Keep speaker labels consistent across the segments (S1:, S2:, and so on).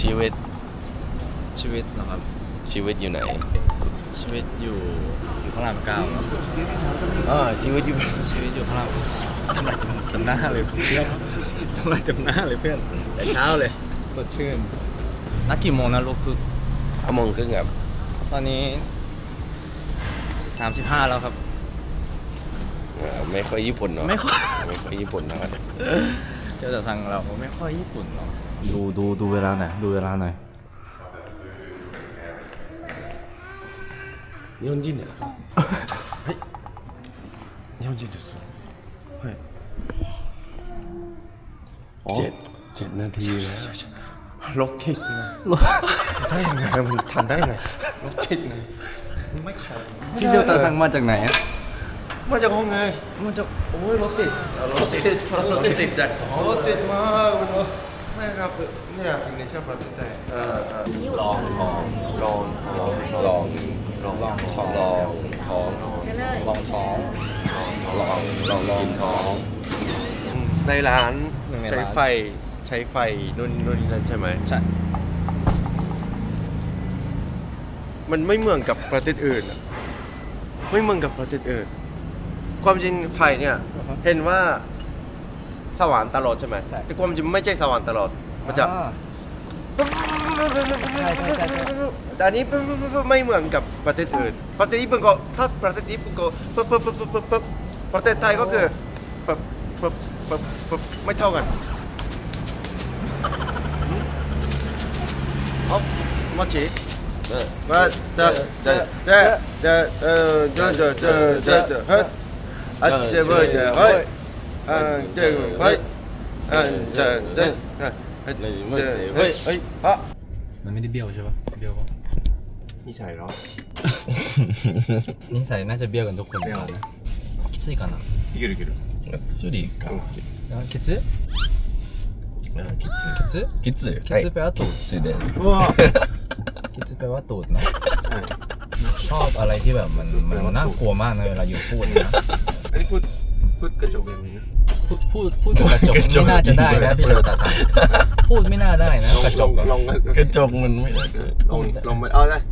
S1: ชีวิต
S2: ชีวิตนะครับ
S1: ชีวิตอยู่ไหน
S2: ชีวิตอยู่อยู่พระรามเก้าครับ
S1: อ่าชีวิตอยู่
S2: ชีวิตอยู่พระรามทำไรเต็มหน้าเลยเพื่อนทำไรเต็มหน้าเลยเพื่อนแต่เช้าเลยสดชื่นนักกี่โมงนะลูกคือ
S1: ห้าโมงครึ่งครับ
S2: ตอนนี้35แล้วครับ
S1: อ่าไม่ค่อยญี่ปุ่นเนาะ
S2: ไม่ค่อย
S1: ไม่ค่อยญี่ปุ่นเท่าไหร่
S2: เจอแต่ทางเราไม่ค่อยญี่ปุ่นเนาะ ดูดูดูเวลาหน่อยดูเวลาหน่อย
S1: 日本人ですかはい日本人ですはいเจ็ดเจ็ดนาทีแล้ว
S3: รถติดไงได้ยังไงมันทันได้ไงรถติดไงมันไม่ขับ
S2: พี่เดียวตาสังมาจากไหนอะ
S3: มาจากห้องไง
S2: มาจากโอ้ยรถติด
S3: รถติดรถติดจัดรถติดมากมัน ไม่ครับเนี่ยฟิงเนเจอร์ประเทศไทย
S1: ลองท้องลองท้องลองลองลองท้องลองท้อง
S2: ลองท้อง
S1: ลองลองลองท้อง
S3: ในร้าน
S2: ใช้
S3: ไฟใช้ไฟนู่นนู่นนั่นใช่ไหม
S2: ใช่
S3: มันไม่เหมือนกับประเทศอื่นอะไม่เหมือนกับประเทศอื่น ความจริงไฟเนี่ยเห็นว่า สว่างตลอดใช่ไหมแต่ความจริงไม่ใช่สว่างตลอด มันจะ
S2: อ่า ใช่ใช่ใช่ใช่
S3: แต่อันนี้ปุ๊บปุ๊บปุ๊บปุ๊บไม่เหมือนกับประเทศอื่น ประเทศญี่ปุ่นก็ถ้าประเทศญี่ปุ่นก็ปุ๊บปุ๊บปุ๊บปุ๊บปุ๊บปุ๊บประเทศไทยก็คือปุ๊บปุ๊บปุ๊บปุ๊บไม่เท่ากันเอามาจี
S1: เออ
S3: มาเจอเจอเจอเจอเออเจอเจอเจอเจอเจอเฮ้ยอะเจอเบอร์เจอเฮ้ยอ่าเจอเฮ้ยอ่าเจอเจอเฮ้ยเจอเฮ้ยเฮ้ยอ่ะ
S2: มันไม่ได้เบี้ยวใช่ปะเบี้ยวปะ
S3: นี่ใช่เหรอ
S2: นิสัยน่าจะเบี้ยวกันทุกคนนะきついかない
S3: けるいける
S1: スリか
S2: あケツ
S1: あきつ
S2: ケツ
S1: きつい
S2: ケツแปลว่าตูด
S1: きついです
S2: เคツแปลว่าตูดเนาะชอบอะไรที่แบบมันมันน่ากลัวมากนะเวลาอยู่พูดนะ
S3: อันนี้พูดพูด กระจกอย่างนี้นะ
S2: พูดพูดพูดกับกระจก ไม่น่าจะได้นะพี่เรือตาสังพูดไม่น่าได้นะกระจกอะ
S3: ลอง
S1: กระจกมันไม่ได้เจอ
S3: ลองลองมาเอาเลย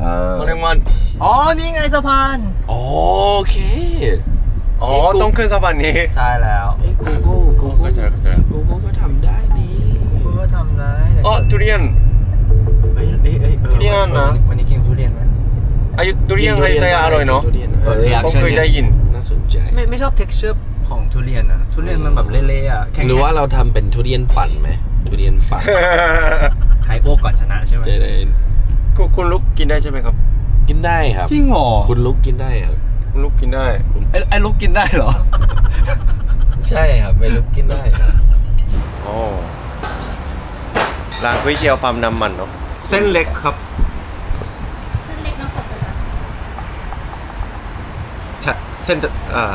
S1: อ่า
S3: ลองเรียงวัน
S2: อ๋อนี่ไงสะพาน
S1: โอเค
S3: อ๋อต้องขึ้นสะพานนี้
S2: ใช่แล้ว
S1: โกโก้โกโก้
S3: เข้าใจเข้าใจ
S1: โกโก้ก็ทำได้นี่
S2: กูก็ทำได้
S3: อ๋อทุเรียน
S2: เอ้ยเอ้ยเอ้ยออ
S3: ทุเรียนนะ
S2: วันนี้กินทุเรียนไหม
S3: อายุทุเรียนอายุทยาอร่อยเนาะ
S1: ทุเรียน
S2: เออ
S3: ผมเคยได้ยิน
S1: น่าสนใจ
S2: ไม่ไม่ชอบ texture ของทุเรียนอะทุเรียนมันแบบเละๆอะแข็งๆ
S1: หรือว่าเราทำเป็นทุเรียนปั่นไหมทุเรียนปั่น
S2: ใครอ้วกก่อนชนะใช่ไหม
S1: จะได้
S3: คุณคุณลุกกินได้ใช่ไหมครับ
S1: กินได้ครับ
S2: จริงเหรอ
S1: คุณลุกกินได้ครับ
S3: คุณลุกกินได้
S2: ไอ้ไอ้ลูกกินได้เหรอ
S1: ใช่ครับไปลุกกินได้ครับ
S3: อ๋อร้านก๋วยเตี๋ยวปั๊มน้ำมันเนาะเส้นเล็กครับ
S4: เส้นเล็กน้ำตกเลยค่ะ
S3: ใช่ เส้นอ่า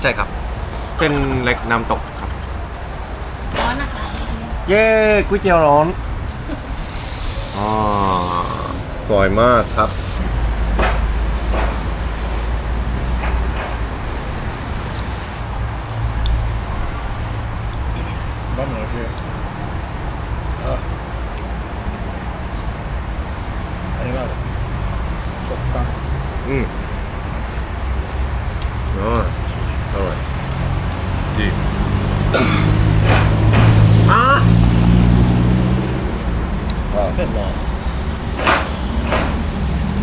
S3: ใช่ครับ เส้นเล็กน้ำตกครับ
S4: ร้อนนะคะ
S3: เย้ก๋วยเตี๋ยวร้อนอ๋อสวยมากครับ
S2: บ้านหนูคืออันนี้ว่าชกกัน
S3: อืมอ๋ออร่อยดีอะ
S2: เผ็ดเหรอ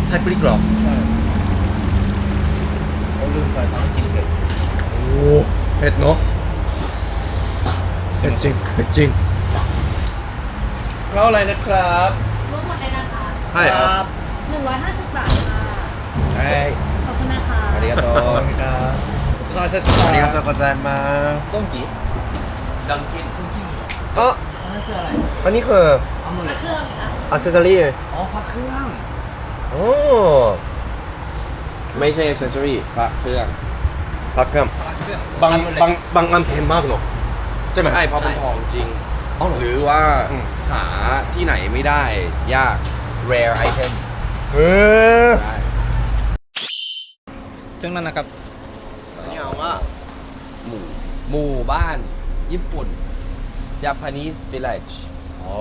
S3: ใช่พริกเหรอ
S2: ใช่เราลืมไปตอนกินเผ็ด
S3: โอ้เผ็ดเนาะเผ็ดจริงเผ็ดจริง
S2: เข้าอะไรนะครับ
S4: รวมหมดเลยนะคะ
S3: ใช่ครับ
S4: หนึ่งร้อยห้าสิบบาทค่ะ
S2: ใช่
S4: ขอบคุณนะคะ
S2: ありがとうครับสุดท้ายเสร็จ
S3: ありがとうございます
S2: ต้มกี่
S1: ดังกิน
S3: อ่ะ
S2: อันนั้น คืออะไร
S3: อันนี้คือ
S2: อัมมูเล
S4: เครื่องค่ะ
S3: อัซเซอรี่
S2: อ๋อพักเครื่อง
S3: โอ้
S1: ไม่ใช่ accessory พระเครื่อง
S3: ปักกัม
S2: พักเครื่อง
S3: บางบางบางอันแพงมากเนาะใช่ไหม
S1: ใช่เพราะเป็นทองจริง
S3: อ๋อเหรอ
S1: หรือว่า
S3: อืม
S1: หาที่ไหนไม่ได้ยาก rare item
S3: เออ
S1: ได้
S2: ซึ่งนั่นนะครับ
S3: นี่เอาว่า
S1: หมู่หมู่บ้านญี่ปุ่น Japanese village
S3: อ๋อ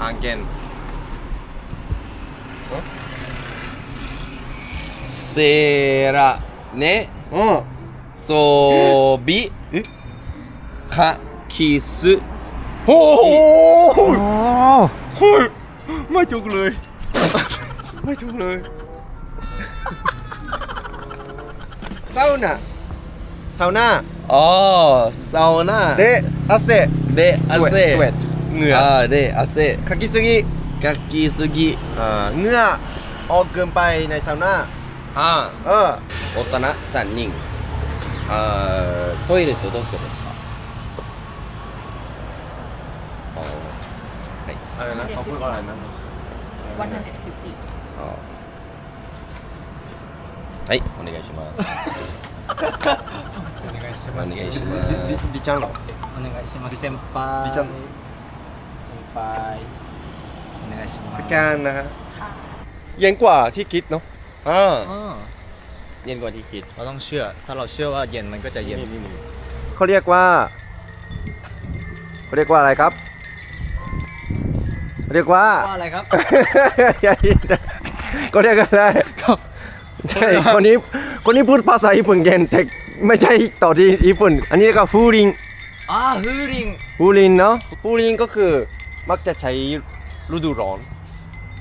S3: อังเกน
S1: เซระเนะ
S3: อือ
S1: โซบิคะคิสึ
S3: โอ้โหเฮ้ยไม่ถูกเลย ไม่ถูกเลยซาวน่าซาวน่า
S1: อ๋อซาวน่า
S3: เดอาเซ
S1: เดอาเซ
S3: เหงื่อ
S1: เดอาเซ
S3: คากิสุกิ
S1: คากิสุกิ
S3: อ่าเหงื่อออกเกินไปในซาวน่า
S1: อ่า
S3: เออ
S1: โอตนะสันนิงอ่าトイレとどこですか
S3: อะไรนะเขาพูดอะไรนะ
S4: วันนั้น
S1: อ๋อはい、お願いします。
S2: お願いし
S1: お願いしま
S3: ดิดิ
S1: す
S3: ดิจังเหรอ
S2: お願いします先輩
S3: りちゃん
S2: 先輩お願いします
S3: สแกนนะฮะ
S4: ค่ะ
S3: เย็นกว่าที่คิดเนาะ
S1: อ่า
S2: อ่า
S1: เย็นกว่าที่คิด
S2: เราต้องเชื่อ ถ้าเราเชื่อว่าเย็นมันก็จะเย็น
S3: เขาเรียกว่าเขาเรียกว่าอะไรครับเรียกว่า
S2: ว่าอะไรครับ
S3: ก็เรียกกันได้ใช่คนนี้ คนนี้พูดภาษาญี่ปุ่นเก่งแต่ไม่ใช่ต่อที่ญี่ปุ่น อันนี้ก็ฟูริง
S2: อ่าฮือริง
S3: ฟูรินเนาะฟูรินก็คือมักจะใช้ฤดูร้อน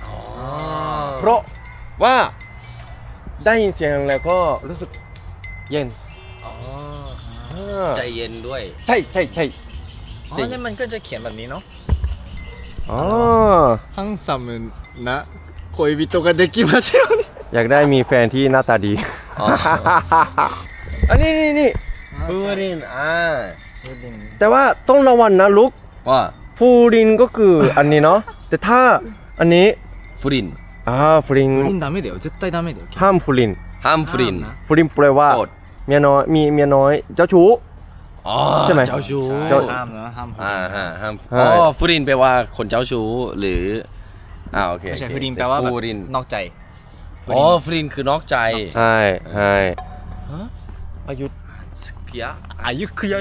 S2: อ๋อ
S3: เพราะว่าได้ยินเสียงแล้วก็รู้สึกเย็น
S2: อ๋อ
S3: อ่า
S1: ใจเย็นด้วย
S3: ใช่ใช่ใช่
S2: อ๋อนี่มันก็จะเขียนแบบนี้เนาะ
S3: อ๋อ
S2: ハンサムな恋人ができますように
S3: อยากได้มีแฟนที่หน้าตาดี
S1: อ๋อ
S3: อันนี้นี่นี่
S1: ฟูรินอ่า
S3: แต่ว่าต้องระวังนะลุก
S1: ว่า
S3: ฟูรินก็คืออันนี้เนาะแต่ถ้าอันนี้
S1: ฟูริน
S3: อ่าฟูริน
S2: 不倫ダメだよ絶対ダメだよ
S3: ห้ามฟูริน
S1: ห้ามฟูริน
S2: ห้ามนะ
S3: ฟูรินแปลว่า
S1: โกรธ
S3: เมียน้อยมีเมียน้อยเจ้าชู้
S1: อ๋อ
S3: ใช่ไหม
S1: เจ้าชู้
S3: เจ้า
S2: ห้ามนะห้าม
S1: อ่าห้ามห้าม
S3: ใช่
S1: อ๋อฟูรินแปลว่าคนเจ้าชู้หรืออ่าโอเค
S2: ไม่ใช่
S1: โอเค
S2: ฟูรินแปลว่าแบบ
S1: ฟูริน
S2: นอกใจ
S1: อ๋อฟรินคือนอกใจ
S3: ใช่ใช่อายุ
S1: เกีย
S2: อายุเกีย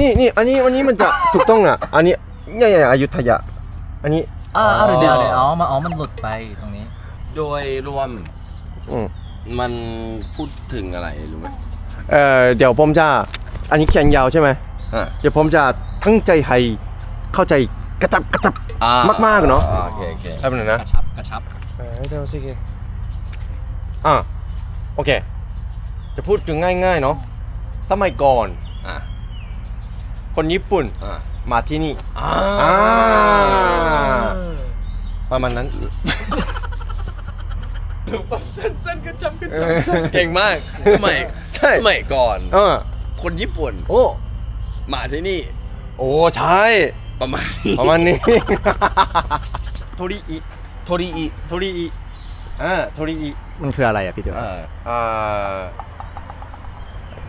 S3: นี่นี่อันนี้อันนี้มันจะถูกต้องอะอันนี้เนี่ยอายุทยะอันนี้
S2: อ่าเดี๋ยวเดี๋ลยอ๋อมาอ๋อมันหลุดไปตรงนี้
S1: โดยรวม
S3: มั
S1: นพูดถึงอะไรรู้ไหม
S3: เออเดี๋ยวผมจะอันนี้เขียนยาวใช่ไหมเดี๋ยวผมจะทั้งใจให้เข้าใจกระจับกระจับมากๆเนาะ
S1: โอเคโอเค
S3: ใช่ไหมนะ
S2: กระชับกระชับ
S3: เออเดี๋ยวสิเก อะโอเค จะพูดถึงง่ายๆเนาะสมัยก่อน
S1: อ่า
S3: คนญี่ปุ่น
S1: อ่า
S3: มาที่นี่
S1: อ่า
S3: อ่าประมาณนั้น
S1: สั้นๆก็จำกัน
S3: เออ
S1: เก่งมากสมัย
S3: ใช่
S1: สมัยก่อน
S3: เออ
S1: คนญี่ปุ่น
S3: โอ้
S1: มาที่นี่
S3: โอ้ใช่
S1: ประมาณนี้
S3: ประมาณนี้ โทริอิ
S1: โทริอิ
S3: โทริอิ อ่าโทริอิ
S2: มันคืออะไรอะพี่เต๋อ
S1: อ่า
S3: อ่า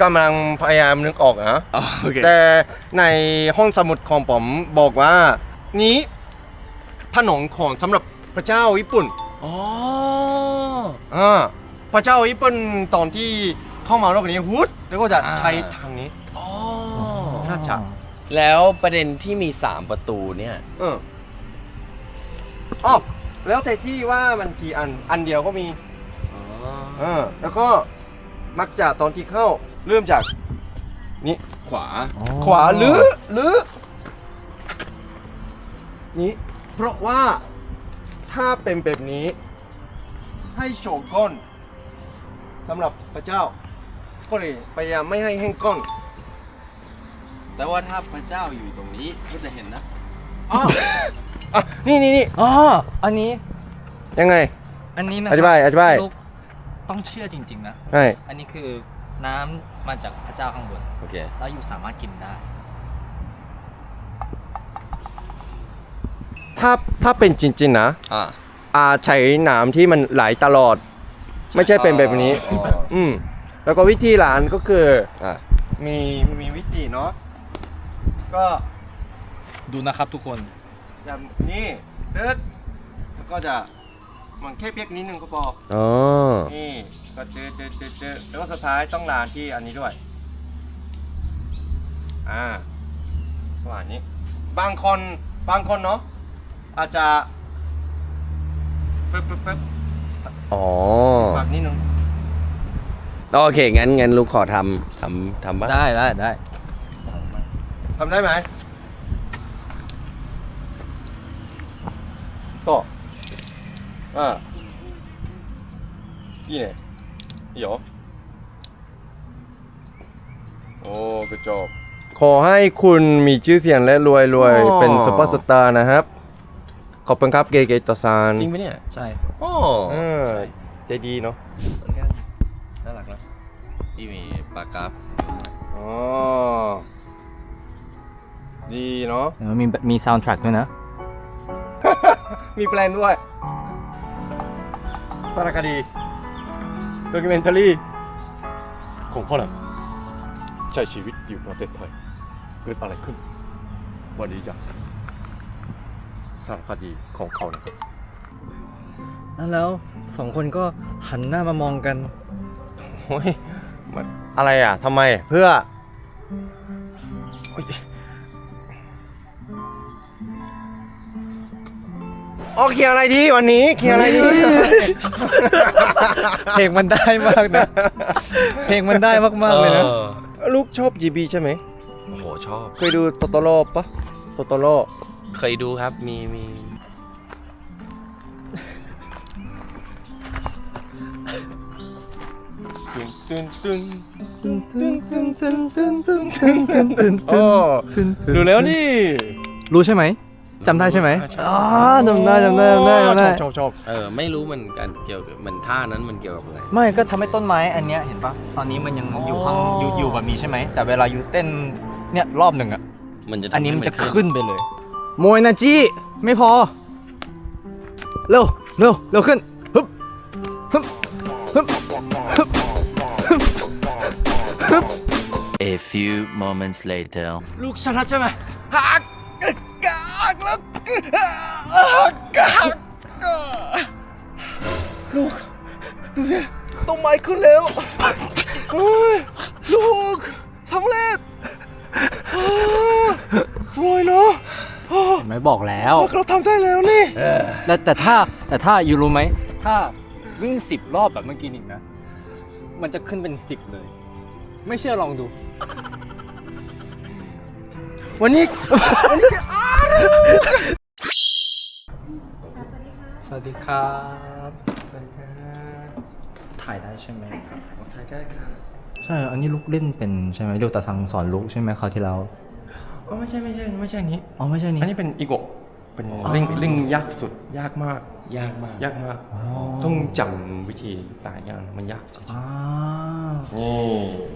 S3: กำลังพยายามนึกออกนะ
S1: อ๋อโอเค
S3: แต่ในห้องสมุดของผมบอกว่า นี้ถนนของสำหรับพระเจ้าญี่ปุ่น
S1: อ๋อ
S3: อ่าพระเจ้าญี่ปุ่นตอนที่เข้ามาโลกนี้ฮุดแล้วก็จะใช้ทางนี้
S1: อ๋อ
S3: น่าจะ
S1: แล้วประเด็นที่มีสามประตูเนี่ย
S3: เอออ๋อ แล้วแต่ที่ว่ามันกี่อันอันเดียวก็มีเออแล้วก็มักจะตอนที่เข้าเริ่มจากนี้
S1: ขวา
S3: ขวาหรือหรือนี้เพราะว่าถ้าเป็นแบบนี้ ให้โฉกก้นสำหรับพระเจ้า ก็เลยพยายามไม่ให้แห้งก้น
S1: แต่ว่าถ้าพระเจ้าอยู่ตรงนี้ก็จะเห็นนะ
S3: อ๋อ อะนี่นี่นี่
S2: อ๋ออันนี้
S3: ยังไง
S2: อันนี้นะ
S3: อธิบายอธิบาย
S2: ลูกต้องเชื่อจริง ๆ นะ
S3: ใช่
S2: อันนี้คือน้ำมาจากพระเจ้าข้างบน
S1: โอเค
S2: แล้วอยู่สามารถกินได้
S3: ถ้าถ้าเป็นจริงๆนะ
S1: อ่า
S3: อาใช้น้ำที่มันไหลตลอด ไม่ใช่เป็นแบบนี้
S1: อ๋อ
S3: อืมแล้วก็วิธีร้านก็คือ
S1: อ่า
S3: มีมีวิธีเนาะก็
S2: ดูนะครับทุกคน
S3: แบบนี้ตึ๊ดแล้วก็จะมันแค่เพียกนิดนึงก็พอ
S1: อ๋อ
S3: นี่ก็ตึ๊ดตึ๊ดตึ๊ดตึ๊ดแล้วก็สุดท้ายต้องร้านที่อันนี้ด้วย อ่าประมาณนี้ บางคนบางคนเนาะอาจจะปึ๊บปึ๊บปึ๊บ
S1: อ๋อ
S3: ปากนิดนึง
S1: โอเคงั้นงั้นลูกขอทำทำทำบ้าง
S2: ได้ได้ได้
S3: ทำได้ไหม と、ああ。いいね。いいよ。おー、グッジョブ。ขอให้คุณมีชื่อเสียงและรวยรวยเป็นซุปเปอร์สตาร์นะครับ ขอบคุณครับเกเกตซาน
S1: จริงไหมเนี่ย
S2: ใช่
S1: โอ้
S3: เออใจดีเนาะ
S1: น่ารักนะที่มีปากกา
S3: อ๋อดีเนาะ
S2: มีมีซาวด์แทร็กด้วยนะ
S3: มีแปลนด้วยสารคดีโดกิเมนทารีของพ่อหลังใช้ชีวิตอยู่ประเทศไทย เกิดอะไรขึ้น วันนี้จะสารคดีของเขานะครับ
S2: นั่นแล้วสองคนก็หันหน้ามามองกัน
S3: โอ้ยมันอะไรอะทำไมเพื่อโอ๊ย โอเคลียร์อะไรดีวันนี้เคลียร์อะไรดี
S2: เพลงมันได้มากนะ เพลงมันได้มากๆเลยนะ
S1: ออ
S3: ลูกชอบ GB ใช่ไหม
S1: โอ้โหชอบ
S3: เคยดูโตโตโร่ปะโตโตโร่
S1: เคยดูครับมีมี
S3: ตึนตึนตึนตึนตึนตึนตึนตึนตึนตึนตึนโอ้ดูแล้วนี่
S2: รู้ใช่ไหม จำได้ใช่ไหม
S1: ใช่
S2: อ๋อจำได้จำได้จำได้จำได้
S3: ชอบชอบ
S1: เออไม่รู้มันกันเกี่ยวกับเหมือนท่านั้นมันเกี่ยวกับอะไร
S2: ไม่ก็ทำให้ต้นไม้อันเนี้ยเห็นปะตอนนี้มันยังอยู่ข้างอยู่อยู่แบบนี้ใช่ไหม แต่เวลาอยู่เต้นเนี่ยรอบหนึ่งอะ
S1: มันจะทำ
S2: อันนี้มัน
S1: ให้
S2: จะขึ้นไปเลย โมยนาจิไม่พอ เร็วเร็วเร็วขึ้นฮึบฮึบฮึบฮึบฮึบ
S5: A few moments later.
S3: ลูกชนะใช่ไหมฮักกากแล้วฮักกากลูกดูสิต้นไม้ขึ้นแล้วลูกสำเร็จสวยเนาะ
S2: ไม่บอกแล้ว
S3: เราทำได้แล้วนี่
S2: แต่แต่ถ้าแต่ถ้าอยู่รู้ไหม ถ้าวิ่งสิบรอบแบบเมื่อกี้นี่นะ มันจะขึ้นเป็นสิบเลย ไม่เชื่อลองดู
S3: วันนี้
S2: สวัสดีครับถ่ายได้ใช่ไหมครับ
S3: ถ่ายได้ค่ะ
S2: ใช่ อันนี้ลูกเล่นเป็นใช่ไหมลูกตาสังสอนลูกใช่ไหมคราวที่แล้ว
S3: อ๋อไม่ใช่ไม่ใช่ไม่ใช่อันนี้
S2: อ๋อไม่ใช่นี่
S3: อันนี้เป็นอีโกะเป็นลิงลิงยากสุดยากมาก
S1: ยากมาก
S3: ยากมาก
S2: อ๋อ
S3: ต้องจำวิธีหลายอย่างมันยากจริง
S2: อ่า
S3: ๆนี่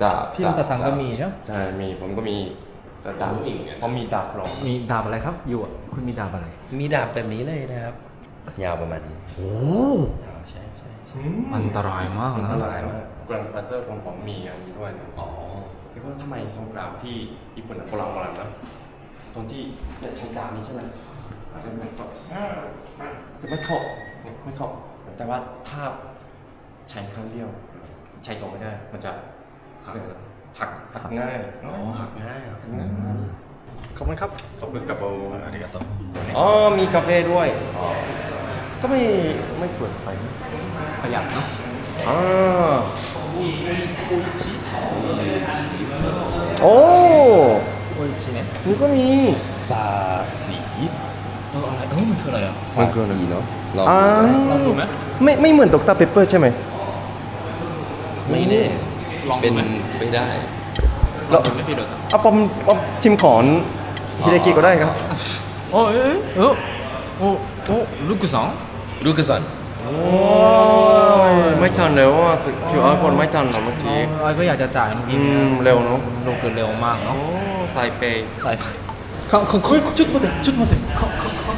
S3: ดาบ
S2: พี่ลูกตาสังก็มีใช่ไหม
S3: ใช่มีผมก็มี แต่ดาบผมมีดาบรอง
S2: มีดาบอะไรครับอยู่อะคุณมีดาบอะไร
S1: มีดาบแบบนี้เลยนะครับ ยาวประมาณนี้
S2: โอ้
S1: ยาวใช่ใช่ใช่
S2: อันตรายมาก
S3: อัน
S2: นะ
S3: ตรายมากกรานด์ฟาเตอร์ของผมมีอันนี้ด้วยนะ
S1: อ๋อ
S3: แต่ว่าทำไมสงครามที่ญี่ปุ่นอะโบราณโบราณนะตรงที่เนี่ยใช้ดาบนี้ใช่ไหมอาจจะไม่เข้าจะไม่เข้าเนี่ยไม่เข้าแต่ว่าถ้าใช้ครั้งเดียว ใช้ต่อไม่ได้ มันจะหัก หักหักง่าย
S1: อ๋อหักง่ายเหรอ
S3: หักง่ายขอบคุณครับขอบคุณกับโบ
S1: อาริกาโต
S3: อ๋อมีกาแฟด้วยก็ไม่ไม่เปิดไฟ
S2: ประหยัดเนาะ
S3: อ่าโอ้
S2: โอ้ยชิเนะ
S3: นี่ก็มี
S1: ซาสี
S2: เอออะไรเออมันคืออะไรอะ
S1: ซาสีเนาะลอง
S3: อ่า
S2: ลองดูไหม
S3: ไม่ไม่เหมือนดรเปเปอร์ใช่ไหม
S1: ไม่แน่
S2: ลอง
S1: เป็น
S2: ดูไหม
S1: ไปได้
S2: ลองดูไหมพี่โดต
S3: เอาปอมปอมชิมขอนฮิเดกิก็ได้ครับ
S2: โอ้ยเอ้ยเออโอ้โอ้ลูกสัง
S1: ลูกกระสัน
S3: โอ้ยไม่ทันแล้วอะคิวอาร์คนไม่ทันเหรอเมื่อกี้
S2: ไอ้ก็อยากจะจ่ายเมื่อ
S3: อื
S2: กี้
S3: มเร็วเนาะ
S2: ลูกเกินเร็วมาก
S3: โอ้
S2: เนาะ
S3: ใส่เปย์
S2: ใส่เขาเขาเขาจุดมาเถอะจุดมาเถอะเขาเขาเขา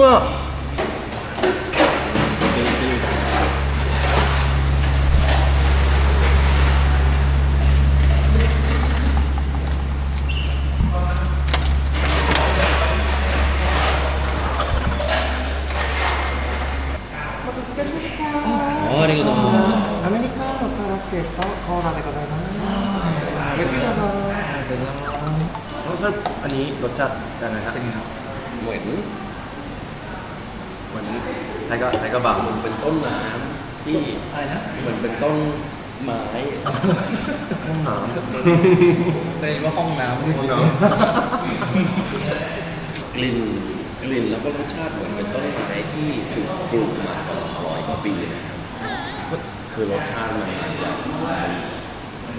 S3: ว่า
S1: ร
S3: สชาติอันนี้รสชาติยังไงครับ
S1: เหมือน
S3: เหมือนไทยก็ไทยก็บาง
S1: มันเป็นต้นน้ำที่
S2: อะไรนะ
S1: เหมือนเป็นต้นไม้
S3: ห้องน้ำ
S2: ได้ยินว่าห้องน้ำนี่
S3: ห้องน้
S1: กลิ่นกลิ่นแล้วก็รสชาติเหมือนเป็นต้นไม้ที่ถูกปลูกมาตลอดร้อยกว่าปีนะครับคือรสชาติมันมาจาก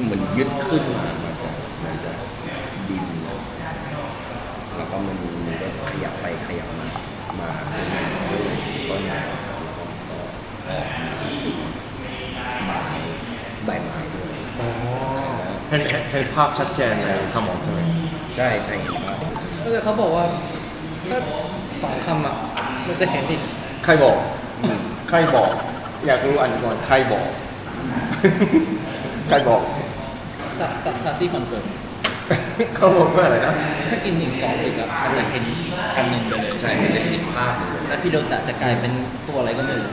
S1: เหมือนยึดขึ้นมามาจากมาจากดิน แล้วก็มันก็ขยับไปขยับมามาข้างในข้างในต้นไม้แล้วก็ออกมาถึงใบใบไม้ด้วย
S3: เห็นเห็นเห็นภาพชัดเจนในสมองใช่ไหม
S1: ใช่ใช่เห็นว่า
S2: แต่เขาบอกว่าถ้าสองคำอะมันจะเห็นอีก
S3: ใครบอก ใครบอก อยากรู้อันก่อนใครบอก ใครบอก
S2: ซาซาซาซี่คอนเฟิร์ม
S3: เขาบอกว่าอะไรนะ
S2: ถ้ากินอีกสองอีกอะมันจะเห็นอีกอันหนึ่งไปเลย
S1: ใช่มันจะเห็นภาพเลย
S2: แล้วพี่โดตะจะกลายเป็นตัวอะไรก็ไม่รู้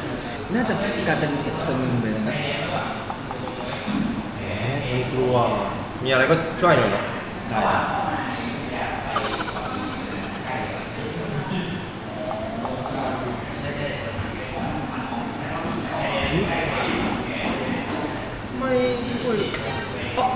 S2: น่าจะกลายเป็นอีกคนหนึ่งเลยนะ
S3: แหมมีกลัว มีอะไรก็ช่วยหน่อยเนาะ
S2: ได้
S3: ไม่คุย บอ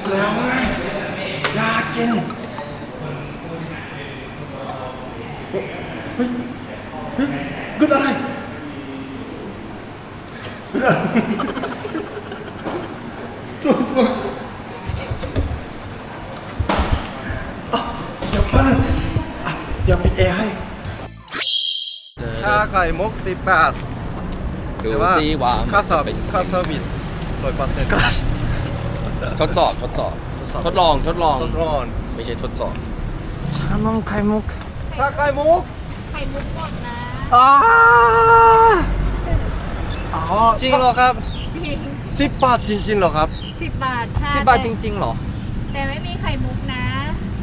S3: กแล้วไงอยา กินเฮ้ยเฮ้ยเกิดอะไรตัวตัวอะเดี๋ยวแป๊บนึงอะเดี๋ยวปิดแอร์ให้ ชาไข่มุกสิบบาท
S1: ดู
S3: แต่ว่า
S1: ซิว่า
S3: ค่าสอบค่าเซอร์วิสร้อยเปอร์เซ็นต์
S1: ทดสอบทดสอบ ทดลองทดลอง
S3: ต้นร้อน
S1: ไม่ใช่ทดสอบ
S3: ชานมไข่มุกชาไข่มุก
S4: ไข่มุกหมดนะ
S3: อ่าอ๋อ
S2: จริงเหรอครับ
S4: จริง
S3: สิบบาทจริงๆเหรอครับ
S4: สิบบาทค่ะ
S2: สิบบาทจริงๆเหรอ
S4: แต่ไม่มีไข่มุกนะ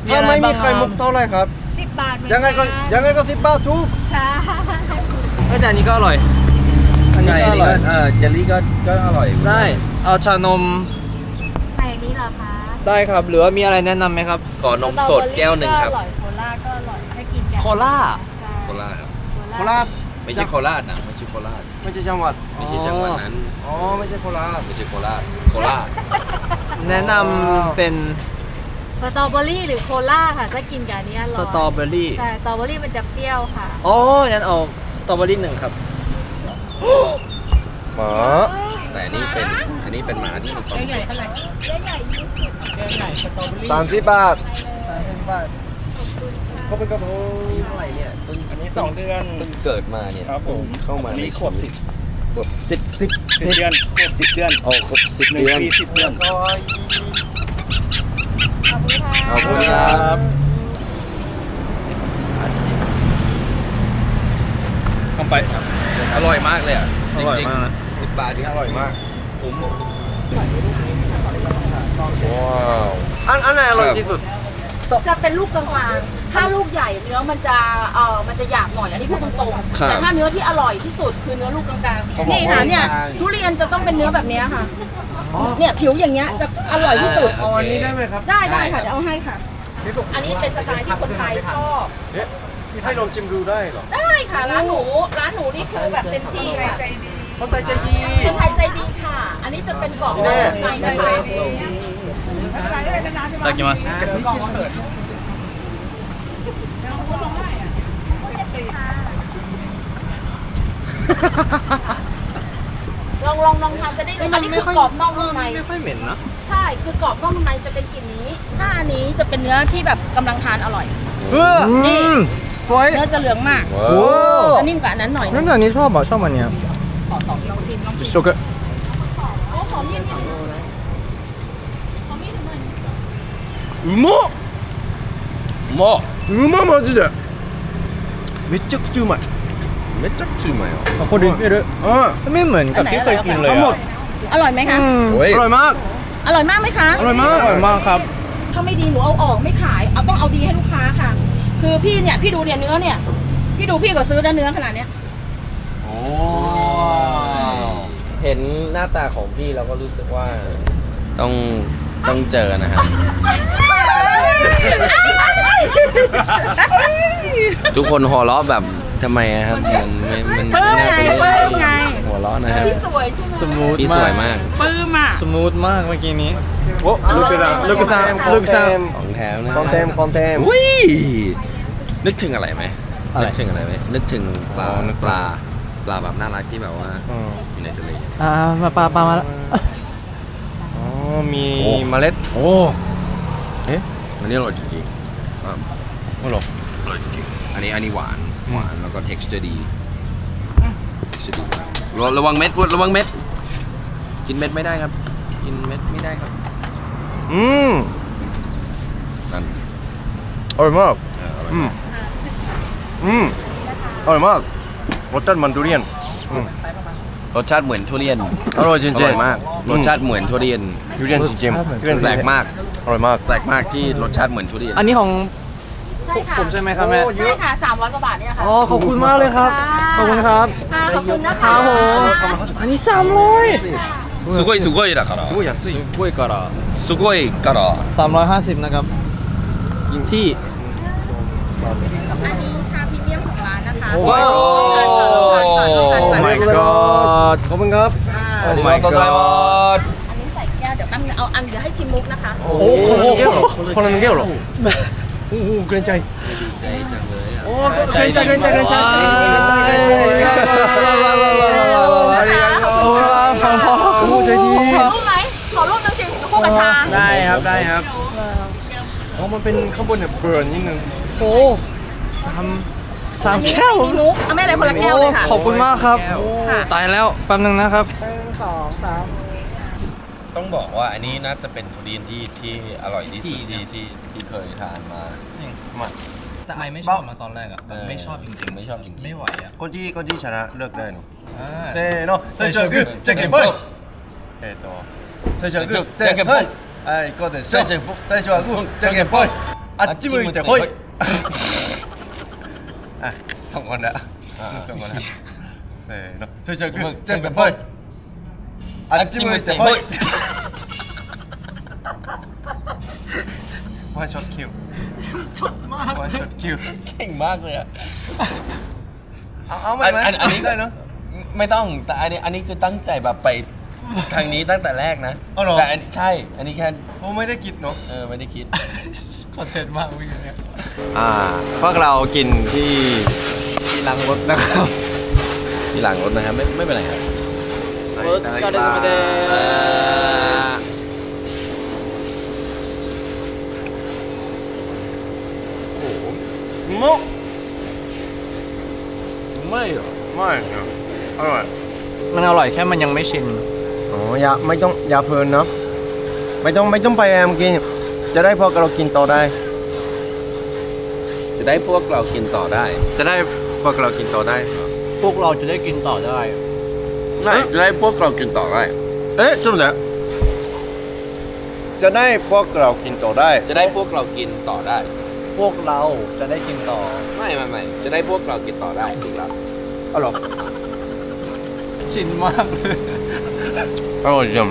S2: มี
S3: ถ้า
S2: อะไร
S3: ไม่มี
S2: บ้างครับ
S3: ไข่มุกเท่าไหรครับ
S4: สิบบาทเหมือน
S3: ยังไงก็ยังไงก็สิบบาททุก
S4: ใช่
S2: เอ้ยแต่อันนี้ก็อร่อย อันนี้
S1: ใช่
S2: ก็
S1: อั
S2: อน
S1: นี้
S2: ร่อย
S1: ก็เออเจลลี่ก็ก็อร่อย
S2: ได้ เอาชานม
S4: ไข่นี้เหรอคะ
S2: ได้ครับ หรือว่ามีอะไรแนะนำไหมครับ
S1: ขอนมสดแก้วหนึ่งครับ
S4: ก็อร่อยโคล่าก็อร่อยให้กินกัน
S2: โคล่า
S4: ใช่
S1: โคราชครับ
S3: โคราช
S1: ไม่ใช่โคราชนะไม่ใช่โคราช
S3: ไม่ใช่จังหวัด
S1: ไม่ใช่จังหวัดนั้น
S3: อ๋อไม่ใช่โคราช
S1: ไม่ใช่โคราชโคราช
S2: แนะนำเป็น
S4: สตรอเบอรี่หรือโคล่าค่ะจะกินกับอันนี้อร่อย
S2: สตรอเบอรี่
S4: ใช่สตรอเบอรี่มันจะเปรี้ยวค่ะ
S2: โอ้งั้นเอาสตรอเบอรี่หนึ่งครับ
S3: หมา
S1: แต่อันนี้เป็นอันนี้เป็นหมาที่มีความสุข
S4: เจ๊ใหญ่ยี่สิบ
S3: สามสิบบาท
S2: บาท
S3: ก็เป็นกระโปรง
S1: อายุเท่าไหร่เนี่ยเพิ่ง
S3: อันนี้สองเดือน
S1: เพิ่งเกิดมาเนี่ย
S3: ครับผม
S1: เข้ามา
S3: อันนี้
S1: ใน
S3: ขวบสิบ
S1: ขวบสิบสิบ
S3: สิบเดือนขวบสิบเดือน
S1: โอ้ครบสิบ
S3: หนึ่ง
S1: เดือน
S3: ปีสิบเดือน
S4: ขอบคุณค่ะ
S1: ขอบคุณครับ
S3: ต้องไป
S1: อร่อยมากเลยอะ
S3: อร่อย มากนะ
S1: สิบบาทนี่อร่อยมากคุ้ม
S3: ว้าวอันอันไหนอร่อยที่สุด
S6: จะเป็นลูกกลางๆ ถ้าลูกใหญ่เนื้อมันจะเอ่อมันจะหยาบหน่อยอันนี้พูดตรงๆแต่ถ้าเนื้อที่อร่อยที่สุดคือเนื้อลูกกลางๆนี่ค่ะเนี่ยทุเรียนจะต้องเป็นเนื้อแบบเนี้ยค่ะ เนี่ยผิวอย่างเงี้ยจะอร่อยที่สุด
S3: เอาอันนี้ได้ไหมครับ
S6: ได้ได้ค่ะเดี๋ยวเอาให้ค่ะ อันนี้เป็นสไตล์ที่คนไทยชอบ
S3: เอ๊ะให้ลองชิมดูได้เหรอ
S6: ได้ค่ะร้านหนูร้านหนูนี่คือแบบเต็มที่ค่ะ
S3: คนไทยใจดี
S6: คนไทยใจดีค่ะ อันนี้จะเป็นกรอบนอกในนะคะ
S2: いただきます
S6: ลองลองลองทานจะได้รู้อันนี้คือกรอบนอกนุ่มใน
S2: ไม่ค่อยเหม็นนะ
S6: ใช่ คือกรอบนอกนุ่มในจะเป็นกลิ่นนี้ ถ้าอันนี้จะเป็นเนื้อที่แบบกำลังทานอร่อย
S3: เฮ้อ
S6: นี่
S3: สวย
S6: เนื้อจะเหลืองมาก
S3: โอ้
S6: จะนิ่มกว่าอันนั้นหน่อย
S2: นั่นอันนี้ชอบอ่ะชอบอันเนี้ย
S6: ขอต่อ ลองชิมลองชิม
S2: โชกุ
S6: โอ้หอมยิ่งยิ่งหอมยิ่งถึงเลย
S3: うまっ
S1: โม
S3: うまマジでめちゃくちゃうまい
S1: めっちゃくちゃうまいよ
S2: พอดีไม่รู้
S3: เออ
S2: ไม่เหมือนกับที่เคยกินเลย
S3: ทั้งหมด
S6: อร่อยไหมคะ
S1: โอ้ย
S3: อร่อยมาก
S6: อร่อยมากไหมคะ
S3: อร่อยมาก
S2: อร่อยมากครับ
S6: ถ้าไม่ดีหนูเอาออกไม่ขาย เอาต้องเอาดีให้ลูกค้าค่ะ คือพี่เนี่ยพี่ดูเนี่ยเนื้อเนี่ย พี่ดูพี่ก็ซื้อได้เนื้อขนาดเนี้ย
S1: โอ้ เห็นหน้าตาของพี่เราก็รู้สึกว่าต้องต้องเจอนะฮะทุกคนหัวเราะแบบทำไมอะครับมันไม่มัน
S6: ปลื้ม
S1: น่า
S6: ไง
S1: เป็น
S6: ปลื้มไง
S1: หัวเราะนะครับ
S6: พี่สวยใช่ไหม
S2: สมูท
S1: พี่สวยมาก
S6: ปลื้มอะ
S2: สมูทมากเมื่อกี้นี้โอ้ลูกกระซังลูกกระซังลูกกระซัง
S1: ของแถมนะ
S3: คอมเทมคอมเทม
S1: อุ้ยนึกถึงอะไรไหม
S2: อะไร
S1: นึกถึงอะไรไหมนึกถึงปลา
S3: อ๋อนึกถึง
S1: ปลา ปลาแบบน่ารักที่แบบว่าอยู่ในทะเล
S2: อ่ามาปลาปลามาแล้ว
S3: อ๋อมี
S1: โอ้
S3: เมล็ด
S1: โอ้
S3: เอ๊ะ
S1: อันนี้อร่อยจริงๆอะ
S3: ไม่หรอ
S1: อร่อยจริงๆอันนี้อันนี้หวานหวานแล้วก็ texture ดี texture ดีมากระระวังเม็ดระวังเม็ด กินเม็ดไม่ได้ครับ กินเม็ดไม่ได้ครับ
S3: อืม
S1: นั่น
S3: อร่อยมาก
S1: เอออร่อย
S3: อืม
S1: มาก
S3: อืมอร่อยมาก รสตเติ้นมันดูเรียน
S1: รสชาติเหมือนทุเรียน
S3: อร่อยจริงๆ
S1: รมากรสชาติเหมือนทุเรียน
S3: ทูเรียนจริงๆดูเรียน
S1: แปลกมาก
S3: อร่อยมาก
S1: แปลกมากที่รสชาติเหมือนทุเรียน
S2: อันนี้ของ
S6: ใช่ค่ะ
S2: ผมใช่ไหมครับแม่
S6: ใช่ค่ะสามร้อยกว่าบาทเนี่ยค่ะ
S2: อ๋อ ขอบคุณมากเลยครับ ขอบคุณครับ
S6: ขอบคุณนะคะ
S2: ครับผมอันนี้สามร้อย
S1: すごいすごいยから
S3: すごい安い
S2: กล้วยกะหระ
S1: すごいから
S2: สามร้อยห้าสิบนะครับยิงที่
S6: อันนี้ชาพรีเมียมของร้านนะคะ
S2: my god
S3: ขอบคุณครับ
S6: อ่า
S2: Oh my god
S6: อันนี้ใส่แก้วเดี๋ยวแป๊บนึงเอาอันเดี๋ยวให้ชิมมุกนะคะ
S3: โอ้โหคนละหนึ่งแก้วเหรอโอ้โหเกรงใจ
S1: ใจจังเลยอะ
S3: โอ้เกรงใจเกรงใจเกรงใจเกรงใจเกรงใจ
S2: โอ้โหใจดี
S6: ขอรูปไหมขอรูปน้ำจิ้มคู่กับชา
S2: ได้ครับได้ครับ
S3: อ๋อมันเป็นข้างบนเนี่ยเบิร์นนิดนึง
S2: โอ้สาม สามแก้ว
S6: นนี้กเอาแม่อะไคนละแก้วเลยค่ะ
S2: ขอบคุณมากครับตายแล้วแป๊บนึงนะครับ
S1: ต้องบอกว่าอันนี้น่าจะเป็นทุเรียนที่ที่อร่อยที่สุดที่ที่ที่เคยทานมา
S2: แต่ไอไม่ชอบมาตอนแรกอะไม่ชอบจริงๆ
S1: ไม่ชอบจริงๆ
S2: ไม่ไหวอะ
S3: คนที่คนที่ชนะเลือกได้หนู
S2: เซ
S3: โนเซเจอร์กึเจเก็บเพิ่มเอ้ตัวเซเจอร์กึเจเก็บเพิ่มไอ้ก็เดชเซเจอร์กึเจเก็บเพิ่มอัจฉริยะเตะ
S1: เฮ้ย า
S3: สองคนละせーの最初はグーじゃんけんぽいあっち向いてほいワンショットキルワンショットキル
S1: เก่งมากเลยอ่ะ
S3: เอาเอาไหมไหม
S1: อันอันนี้
S3: ได้เนอะ
S1: ไม่ต้องแต่อันนี้อันนี้คือตั้งใจแบบไป ทางนี้ตั้งแต่แรกนะ
S3: อ๋อเหรอ
S1: แต่อันใช่ อันนี้แค่
S3: ผมไม่ได้คิดเนาะ
S1: เออไม่ได้คิด
S2: คอนเทนต์มากวิ่งเนี่ย
S3: อ่าพวกเรากินที่
S2: ที่ล้างรถนะครับ
S1: ที่หลังรถนะครับไม่ไม่เป็นไรครับ
S2: รถสกัดเดสมาเด
S3: うまっ
S1: うまいよ
S3: うまいねอร่อย
S2: มันอร่อยแค่มันยังไม่ชิน
S3: อ๋ออ ย่าไม่ต้องอย่าเพลินเนาะไม่ต้องไม่ต้องพยายามกิน จะได้พวกเรากินต่อได้
S1: จะได้พวกเรากินต่อได้
S3: จะได้พวกเรากินต่อได้
S2: พวกเราจะได้กินต่อได้
S1: จะได้พวกเรากินต่อได้
S3: เอ๊ะจุดเดี๋ยวจะได้พวกเรากินต่อได้
S1: จะได้พวกเรากินต่อได้
S2: พวกเราจะได้กินต่อ
S1: ไม่ไม่ไม่จะได้พวกเรากินต่อได้ถูกแล้ว
S3: อร่อย
S2: ชินมากเลย
S3: อร่อยจัง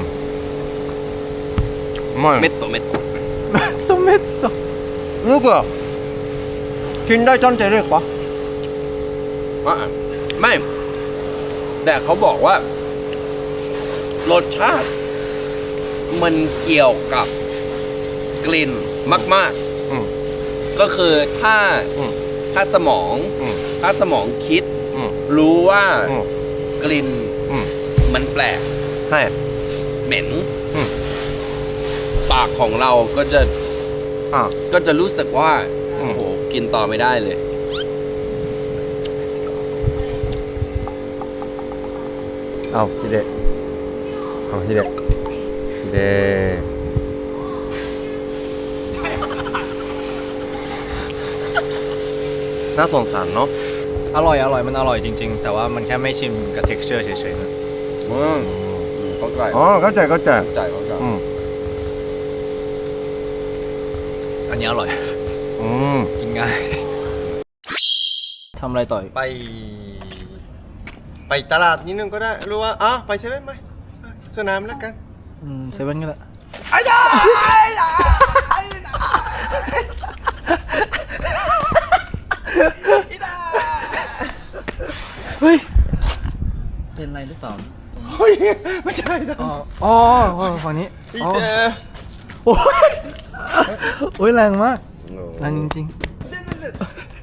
S3: ไม่
S1: เม็ดต่อเม็ด
S2: ตัวเม็ดตัว
S3: ลูกอะกินได้จนใจเล็กปะ
S1: อะไม่ แต่เขาบอกว่า รสชาติ มันเกี่ยวกับกลิ่นมาก
S3: อืม
S1: ๆ ก็คือถ้า
S3: อืม
S1: ถ้าสมอง
S3: อืม
S1: ถ้าสมองคิด
S3: อืม
S1: รู้ว่า
S3: อืม
S1: กลิ่น
S3: อืม
S1: มันแปลก
S3: ใช่
S1: เหม็น
S3: อืม
S1: ปากของเราก็จะ
S3: อ่า
S1: ก็จะรู้สึกว่า
S3: อืม
S1: โอ้โหกินต่อไม่ได้เลย
S3: เอาฮิเดะเอาฮิเดะฮิเดะน่าสงสารเนาะ
S2: อร่อยอร่อยมันอร่อยจริง ๆ แต่ว่ามันแค่ไม่ชิมกับ texture เฉยๆนะ
S3: อืม
S1: เข้าใจ
S3: อ๋อเข้าใจเข้าใจ
S1: เข้าใจเข้าใจ
S3: อืม
S2: อันนี้อร่อย
S3: อืม
S2: กินง่ายทำอะไรต่อย
S3: ไป ไปตลาดนิดนึงก็ได้รู้ว่าอะไปเซเว่นไหมสนามแล้วกัน
S2: อืมเซเว่นก็ได้
S3: ไอ้จ้าไอ้จ้าไอ้จ้า
S2: เฮ้ย เป็นไรหรือเปล่า
S3: เฮ้ยไม่ใช่นะ
S2: อ๋ออ๋อฝั่งนี้
S3: อี
S2: อ๋อ
S3: เจ
S2: โอ้ยโอ้ยแรงมาก
S1: โอ้
S2: แรงจริง